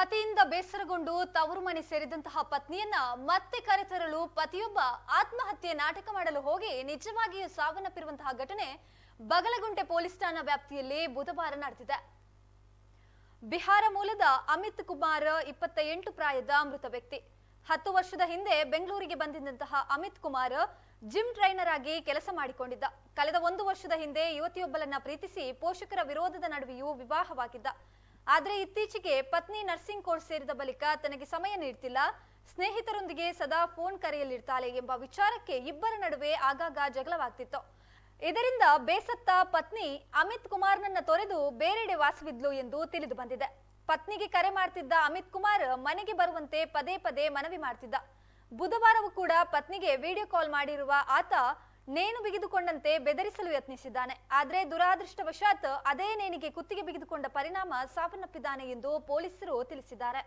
ಪತಿಯಿಂದ ಬೇಸರಗೊಂಡು ತವರು ಮನೆ ಸೇರಿದಂತಹ ಪತ್ನಿಯನ್ನ ಮತ್ತೆ ಕರೆತರಲು ಪತಿಯೊಬ್ಬ ಆತ್ಮಹತ್ಯೆ ನಾಟಕ ಮಾಡಲು ಹೋಗಿ ನಿಜವಾಗಿಯೂ ಸಾವನ್ನಪ್ಪಿರುವಂತಹ ಘಟನೆ ಬಗಲಗುಂಟೆ ಪೊಲೀಸ್ ಠಾಣಾ ವ್ಯಾಪ್ತಿಯಲ್ಲಿ ಬುಧವಾರ ನಡೆದಿದೆ. ಬಿಹಾರ ಮೂಲದ ಅಮಿತ್ ಕುಮಾರ್ ಇಪ್ಪತ್ತ ಎಂಟು ಪ್ರಾಯದ ಮೃತ ವ್ಯಕ್ತಿ. ಹತ್ತು ವರ್ಷದ ಹಿಂದೆ ಬೆಂಗಳೂರಿಗೆ ಬಂದಿದ್ದಂತಹ ಅಮಿತ್ ಕುಮಾರ್ ಜಿಮ್ ಟ್ರೈನರ್ ಆಗಿ ಕೆಲಸ ಮಾಡಿಕೊಂಡಿದ್ದ. ಕಳೆದ ಒಂದು ವರ್ಷದ ಹಿಂದೆ ಯುವತಿಯೊಬ್ಬಳನ್ನ ಪ್ರೀತಿಸಿ ಪೋಷಕರ ವಿರೋಧದ ನಡುವೆಯೂ ವಿವಾಹವಾಗಿದ್ದ. ಆದ್ರೆ ಇತ್ತೀಚೆಗೆ ಪತ್ನಿ ನರ್ಸಿಂಗ್ ಕೋರ್ಸ್ ಸೇರಿದ ಬಳಿಕ ತನಗೆ ಸಮಯ ನೀಡ್ತಿಲ್ಲ. ಸ್ನೇಹಿತರೊಂದಿಗೆ ಸದಾ ಫೋನ್ ಕರೆಯಲ್ಲಿರ್ತಾಳೆ ಎಂಬ ವಿಚಾರಕ್ಕೆ ಇಬ್ಬರ ನಡುವೆ ಆಗಾಗ ಜಗಳವಾಗ್ತಿತ್ತು. ಇದರಿಂದ ಬೇಸತ್ತ ಪತ್ನಿ ಅಮಿತ್ ಕುಮಾರ್ನನ್ನ ತೊರೆದು ಬೇರೆಡೆ ವಾಸವಿದ್ಲು ಎಂದು ತಿಳಿದು ಬಂದಿದೆ. ಪತ್ನಿಗೆ ಕರೆ ಮಾಡ್ತಿದ್ದ ಅಮಿತ್ ಕುಮಾರ್ ಮನೆಗೆ ಬರುವಂತೆ ಪದೇ ಪದೇ ಮನವಿ ಮಾಡ್ತಿದ್ದ. ಬುಧವಾರವೂ ಕೂಡ ಪತ್ನಿಗೆ ವಿಡಿಯೋ ಕಾಲ್ ಮಾಡಿರುವ ಆತ ನೇಣು ಬಿಗಿದುಕೊಂಡಂತೆ ಬೆದರಿಸಲು ಯತ್ನಿಸಿದ್ದಾನೆ. ಆದರೆ ದುರಾದೃಷ್ಟವಶಾತ್ ಅದೇ ನೇಣಿಗೆ ಕುತ್ತಿಗೆ ಬಿಗಿದುಕೊಂಡ ಪರಿಣಾಮ ಸಾವನ್ನಪ್ಪಿದ್ದಾನೆ ಎಂದು ಪೊಲೀಸರು ತಿಳಿಸಿದ್ದಾರೆ.